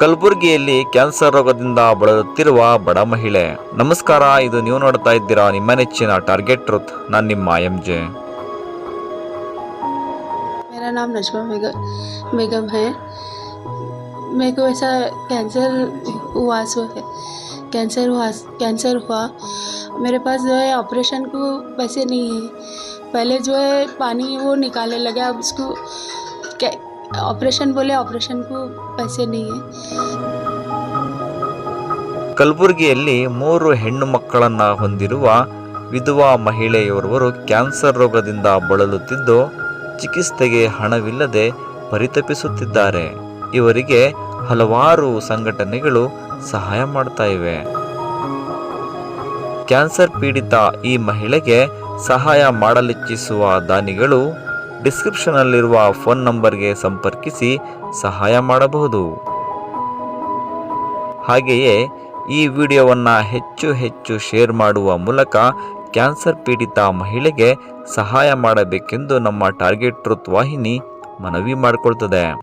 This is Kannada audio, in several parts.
ಕಲಬುರಗಿಯಲ್ಲಿ ಕ್ಯಾನ್ಸರ್ ರೋಗದಿಂದ ಬಳಲುತ್ತಿರುವ ಬಡ ಮಹಿಳೆ ನಮಸ್ಕಾರ ಇದು ನೀವು ನೋಡ್ತಾ ಇದ್ದೀರಾ ನಿಮ್ಮ ನೆಚ್ಚಿನ ಟಾರ್ಗೆಟ್ ಟ್ರುತ್ ನಾನು ನಿಮ್ಮ ಎಂ ಜೆ मेरा नाम नजमा बेगम बेगम है मेरे को ऐसा कैंसर हुआ सो है कैंसर हुआ कैंसर हुआ मेरे पास जो है ऑपरेशन को पैसे नहीं है पहले जो है पानी वो निकालने लगा अब उसको कै- ऑपरेशन बोले ऑपरेशन को पैसे नहीं है ಕಲಬುರಗಿಯಲ್ಲಿ ಮೂರು ಹೆಣ್ಣು ಮಕ್ಕಳನ್ನ ಹೊಂದಿರುವ ವಿಧವಾ ಮಹಿಳೆಯೋರ್ವರು ಕ್ಯಾನ್ಸರ್ ರೋಗದಿಂದ ಬಳಲುತ್ತಿದ್ದು ಚಿಕಿತ್ಸೆಗೆ ಹಣವಿಲ್ಲದೆ ಪರಿತಪಿಸುತ್ತಿದ್ದಾರೆ ಇವರಿಗೆ ಹಲವಾರು ಸಂಘಟನೆಗಳು ಸಹಾಯ ಮಾಡ್ತಾ ಇವೆ ಕ್ಯಾನ್ಸರ್ ಪೀಡಿತ ಈ ಮಹಿಳೆಗೆ ಸಹಾಯ ಮಾಡಲಿಚ್ಛಿಸುವ ದಾನಿಗಳು ಡಿಸ್ಕ್ರಿಪ್ಷನ್ನಲ್ಲಿರುವ ಫೋನ್ ನಂಬರ್ಗೆ ಸಂಪರ್ಕಿಸಿ ಸಹಾಯ ಮಾಡಬಹುದು. ಹಾಗೆಯೇ ಈ ವಿಡಿಯೋವನ್ನು ಹೆಚ್ಚು ಹೆಚ್ಚು ಶೇರ್ ಮಾಡುವ ಮೂಲಕ ಕ್ಯಾನ್ಸರ್ ಪೀಡಿತ ಮಹಿಳೆಗೆ ಸಹಾಯ ಮಾಡಬೇಕೆಂದು ನಮ್ಮ ಟಾರ್ಗೆಟ್ ಟ್ರುತ್ ವಾಹಿನಿ ಮನವಿ ಮಾಡಿಕೊಳ್ತದೆ.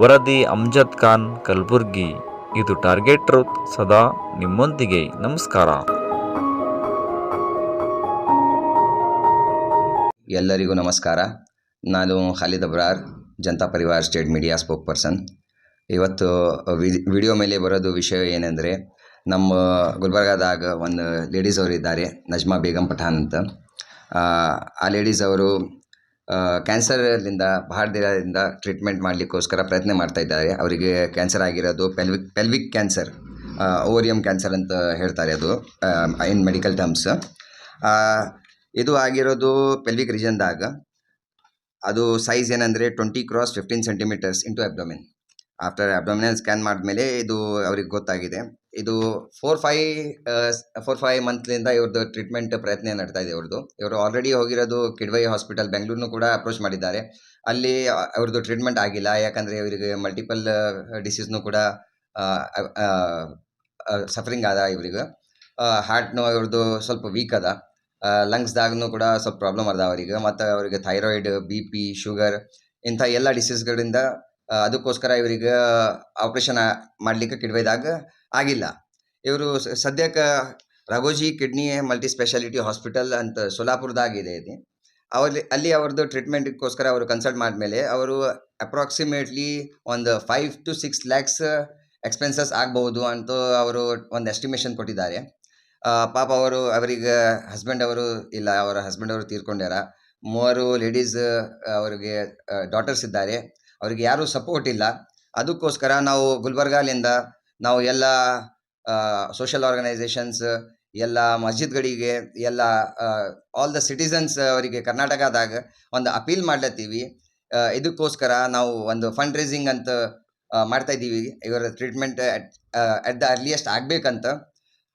ವರದಿ ಅಮ್ಜದ್ ಖಾನ್ ಕಲಬುರ್ಗಿ. ಇದು ಟಾರ್ಗೆಟ್ ಟ್ರುತ್, ಸದಾ ನಿಮ್ಮೊಂದಿಗೆ. ನಮಸ್ಕಾರ. ಎಲ್ಲರಿಗೂ ನಮಸ್ಕಾರ. ನಾನು Khalid Abrar Janata Parivar state media spokesperson ಇವತ್ತು ವಿಡಿಯೋ ಮೇಲೆ ಬರೋದು ವಿಷಯ ಏನೆಂದರೆ ನಮ್ಮ ಗುಲ್ಬರ್ಗಾದಾಗ ಒಂದು ಲೇಡೀಸ್ ಅವರು ಇದ್ದಾರೆ ನಜ್ಮಾ ಬೇಗಂ ಪಠಾನ್ ಅಂತ. ಆ, ಆ ಲೇಡೀಸ್ ಅವರು ಕ್ಯಾನ್ಸರ್ಲಿಂದ ಬಹಳ ದಿನದಿಂದ ಟ್ರೀಟ್ಮೆಂಟ್ ಮಾಡಲಿಕ್ಕೋಸ್ಕರ ಪ್ರಯತ್ನ ಮಾಡ್ತಾ ಇದ್ದಾರೆ. ಅವರಿಗೆ ಕ್ಯಾನ್ಸರ್ ಆಗಿರೋದು ಪೆಲ್ವಿಕ್ ಪೆಲ್ವಿಕ್ ಕ್ಯಾನ್ಸರ್ ಓರಿಯಂ ಕ್ಯಾನ್ಸರ್ ಅಂತ ಹೇಳ್ತಾರೆ ಅದು ಇನ್ ಮೆಡಿಕಲ್ ಟರ್ಮ್ಸ್. ಇದು ಆಗಿರೋದು ಪೆಲ್ವಿಕ್ ರೀಜನ್ದಾಗ ಅದು ಸೈಜ್ ಏನಂದರೆ twenty cross fifteen centimetres into abdomen after abdominal scan ಮಾಡಿದ್ಮೇಲೆ ಇದು ಅವ್ರಿಗೆ ಗೊತ್ತಾಗಿದೆ. ಇದು ಫೋರ್ ಫೈ ಫೋರ್ ಫೈವ್ ಮಂತ್ಲಿಂದ ಇವ್ರದ್ದು ಟ್ರೀಟ್ಮೆಂಟ್ ಪ್ರಯತ್ನ ನಡ್ತಾ ಇದೆ ಇವ್ರದ್ದು ಇವರು ಆಲ್ರೆಡಿ ಹೋಗಿರೋದು ಕಿಡ್ವೈ ಹಾಸ್ಪಿಟಲ್ ಬೆಂಗಳೂರನ್ನು ಕೂಡ ಅಪ್ರೋಚ್ ಮಾಡಿದ್ದಾರೆ. ಅಲ್ಲಿ ಅವ್ರದ್ದು ಟ್ರೀಟ್ಮೆಂಟ್ ಆಗಿಲ್ಲ. ಯಾಕಂದರೆ ಇವರಿಗೆ ಮಲ್ಟಿಪಲ್ ಡಿಸೀಸ್ನು ಕೂಡ ಸಫರಿಂಗ್ ಅದ ಇವ್ರಿಗೆ. ಹಾರ್ಟ್ನು ಇವ್ರದ್ದು ಸ್ವಲ್ಪ ವೀಕ್ ಅದ. ಲಂಗ್ಸ್ದಾಗೂ ಕೂಡ ಸ್ವಲ್ಪ ಪ್ರಾಬ್ಲಮ್ ಅದ ಅವ್ರಿಗೆ ಮತ್ತು ಅವರಿಗೆ ಥೈರಾಯ್ಡ್ ಬಿ ಪಿ ಶುಗರ್ ಇಂಥ ಎಲ್ಲ ಡಿಸೀಸ್ಗಳಿಂದ ಅದಕ್ಕೋಸ್ಕರ ಇವರಿಗೆ ಆಪ್ರೇಷನ್ ಮಾಡಲಿಕ್ಕೆ ಕಿಡ್ವೈದಾಗ ಆಗಿಲ್ಲ. ಇವರು ಸದ್ಯಕ್ಕೆ Raghoji kidney multi speciality hospital ಅಂತ ಸೋಲಾಪುರದಾಗಿದೆ ಇದೆ ಅವಲ್ಲಿ, ಅಲ್ಲಿ ಅವ್ರದ್ದು ಟ್ರೀಟ್ಮೆಂಟ್ಗೋಸ್ಕರ ಅವರು ಕನ್ಸಲ್ಟ್ ಮಾಡಿದ್ಮೇಲೆ ಅವರು ಅಪ್ರಾಕ್ಸಿಮೇಟ್ಲಿ ಒಂದು five to six lakhs expenses ಆಗ್ಬೋದು ಅಂತ ಅವರು ಒಂದು ಎಸ್ಟಿಮೇಷನ್ ಕೊಟ್ಟಿದ್ದಾರೆ. ಪಾಪ ಅವರು, ಅವರಿಗೆ ಹಸ್ಬೆಂಡ್ ಅವರು ಇಲ್ಲ, ಅವರ ಹಸ್ಬೆಂಡ್ ಅವರು ತೀರ್ಕೊಂಡ್ಯಾರ. ಮೂವರು ಲೇಡೀಸ್ ಅವರಿಗೆ ಡಾಟರ್ಸ್ ಇದ್ದಾರೆ. ಅವರಿಗೆ ಯಾರೂ ಸಪೋರ್ಟ್ ಇಲ್ಲ. ಅದಕ್ಕೋಸ್ಕರ ನಾವು ಗುಲ್ಬರ್ಗಾಲಿಂದ ನಾವು ಎಲ್ಲ ಸೋಷಲ್ ಆರ್ಗನೈಸೇಷನ್ಸ್ ಎಲ್ಲ ಮಸ್ಜಿದ್ಗಳಿಗೆ, ಎಲ್ಲ ಆಲ್ ದ ಸಿಟಿಸನ್ಸ್ ಅವರಿಗೆ ಕರ್ನಾಟಕದಾಗ ಒಂದು ಅಪೀಲ್ ಮಾಡ್ಲತ್ತೀವಿ. ಇದಕ್ಕೋಸ್ಕರ ನಾವು ಒಂದು ಫಂಡ್ ರೇಸಿಂಗ್ ಅಂತ ಮಾಡ್ತಾ ಇದ್ದೀವಿ. ಇವರ ಟ್ರೀಟ್ಮೆಂಟ್ ಅಟ್ ದ ಅರ್ಲಿಯೆಸ್ಟ್ ಆಗಬೇಕಂತ.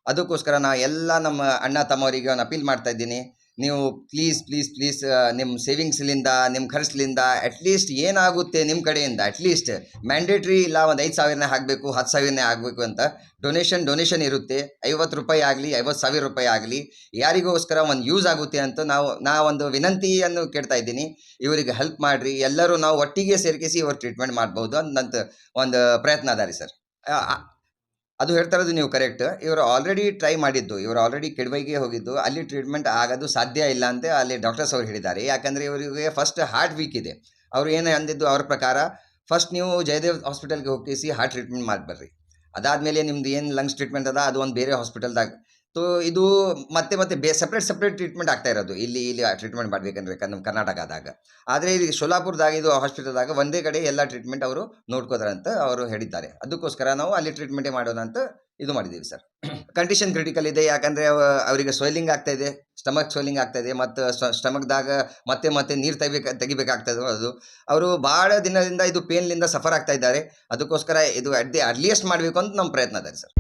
ಅದಕ್ಕೋಸ್ಕರ ನಾ ಎಲ್ಲ ನಮ್ಮ ಅಣ್ಣ ತಮ್ಮವರಿಗೆ ಒಂದು ಅಪೀಲ್ ಮಾಡ್ತಾ ಇದ್ದೀನಿ. ನೀವು ಪ್ಲೀಸ್ ಪ್ಲೀಸ್ ಪ್ಲೀಸ್ ನಿಮ್ಮ ಸೇವಿಂಗ್ಸ್ಲಿಂದ ನಿಮ್ಮ ಖರ್ಚ್ಲಿಂದ ಅಟ್ಲೀಸ್ಟ್ ಏನಾಗುತ್ತೆ ನಿಮ್ಮ ಕಡೆಯಿಂದ ಅಟ್ಲೀಸ್ಟ್ ಮ್ಯಾಂಡೇಟ್ರಿ ಇಲ್ಲ, ಒಂದು ಐದು ಸಾವಿರನೇ ಹಾಕಬೇಕು ಹತ್ತು ಸಾವಿರನೇ ಆಗಬೇಕು ಅಂತ ಡೊನೇಷನ್ ಡೊನೇಷನ್ ಇರುತ್ತೆ. ಐವತ್ತು ರೂಪಾಯಿ ಆಗಲಿ, ಐವತ್ತು ಸಾವಿರ ರೂಪಾಯಿ ಆಗಲಿ, ಯಾರಿಗೋಸ್ಕರ ಒಂದು ಯೂಸ್ ಆಗುತ್ತೆ ಅಂತ ನಾವು, ನಾ ಒಂದು ವಿನಂತಿಯನ್ನು ಕೇಳ್ತಾ ಇದ್ದೀನಿ. ಇವರಿಗೆ ಹೆಲ್ಪ್ ಮಾಡಿರಿ. ಎಲ್ಲರೂ ನಾವು ಒಟ್ಟಿಗೆ ಸೇರ್ಕಿಸಿ ಇವ್ರ ಟ್ರೀಟ್ಮೆಂಟ್ ಮಾಡ್ಬೋದು ಅಂತ ಒಂದು ಪ್ರಯತ್ನ ಅದಾರಿ ಸರ್ ಅದು ಹೇಳ್ತಾ ಇರೋದು ನೀವು ಕರೆಕ್ಟ್ ಇವರು ಆಲ್ರೆಡಿ ಟ್ರೈ ಮಾಡಿದ್ದು, ಇವರು ಆಲ್ರೆಡಿ ಕೆಡವೈಗೆ ಹೋಗಿದ್ದು, ಅಲ್ಲಿ ಟ್ರೀಟ್ಮೆಂಟ್ ಆಗೋದು ಸಾಧ್ಯ ಇಲ್ಲ ಅಂತ ಅಲ್ಲಿ ಡಾಕ್ಟರ್ಸ್ ಅವ್ರು ಹೇಳಿದ್ದಾರೆ. ಯಾಕಂದರೆ ಇವರಿಗೆ ಫಸ್ಟ್ ಹಾರ್ಟ್ ವೀಕ್ ಇದೆ. ಅವರು ಏನು ಅಂದಿದ್ದು ಅವ್ರ ಪ್ರಕಾರ ಫಸ್ಟ್ ನೀವು ಜಯದೇವ್ ಹಾಸ್ಪಿಟಲ್ಗೆ ಹೋಗಿಸಿ ಹಾರ್ಟ್ ಟ್ರೀಟ್ಮೆಂಟ್ ಮಾಡಿಬರ್ರಿ. ಅದಾದಮೇಲೆ ನಿಮ್ದು ಏನು ಲಂಗ್ಸ್ ಟ್ರೀಟ್ಮೆಂಟ್ ಅದ, ಅದು ಒಂದು ಬೇರೆ ಹಾಸ್ಪಿಟಲ್ದಾಗ ಸೊ ಇದು ಮತ್ತೆ ಮತ್ತೆ ಬೇ ಸಪ್ರೇಟ್ ಸಪ್ರೇಟ್ ಟ್ರೀಟ್ಮೆಂಟ್ ಆಗ್ತಾ ಇರೋದು. ಇಲ್ಲಿ ಇಲ್ಲಿ ಟ್ರೀಟ್ಮೆಂಟ್ ಮಾಡಬೇಕಂದ್ರೆ ನಮ್ಮ ಕರ್ನಾಟಕದಾಗ ಆದರೆ ಇಲ್ಲಿ ಸೋಲಾಪುರದಾಗ ಇದು ಹಾಸ್ಪಿಟಲ್ದಾಗ ಒಂದೇ ಕಡೆ ಎಲ್ಲ ಟ್ರೀಟ್ಮೆಂಟ್ ಅವರು ನೋಡ್ಕೋತಾರಂತ ಅವರು ಹೇಳಿದ್ದಾರೆ. ಅದಕ್ಕೋಸ್ಕರ ನಾವು ಅಲ್ಲಿ ಟ್ರೀಟ್ಮೆಂಟೇ ಮಾಡೋಣ ಅಂತ ಇದು ಮಾಡಿದ್ದೀವಿ ಸರ್. ಕಂಡೀಷನ್ ಕ್ರಿಟಿಕಲ್ ಇದೆ, ಯಾಕಂದರೆ ಅವರಿಗೆ ಸ್ವೆಲ್ಲಿಂಗ್ ಆಗ್ತಾ ಇದೆ ಸ್ಟಮಕ್ ಸ್ವೆಲ್ಲಿಂಗ್ ಆಗ್ತಾ ಇದೆ, ಮತ್ತು ಸ್ಟಮಕ್ದಾಗ ಮತ್ತೆ ಮತ್ತೆ ನೀರು ತೆಗಿಬೇಕು ತೆಗಿಬೇಕಾಗ್ತದೆ ಅದು. ಅವರು ಭಾಳ ದಿನದಿಂದ ಇದು ಪೇನ್ಲಿಂದ ಸಫರ್ ಆಗ್ತಾ ಇದ್ದಾರೆ. ಅದಕ್ಕೋಸ್ಕರ ಇದು ಅಟ್ ದಿ ಅರ್ಲಿಯೆಸ್ಟ್ ಮಾಡಬೇಕು ಅಂತ ನಮ್ಮ ಪ್ರಯತ್ನ ಇದೆ ಸರ್.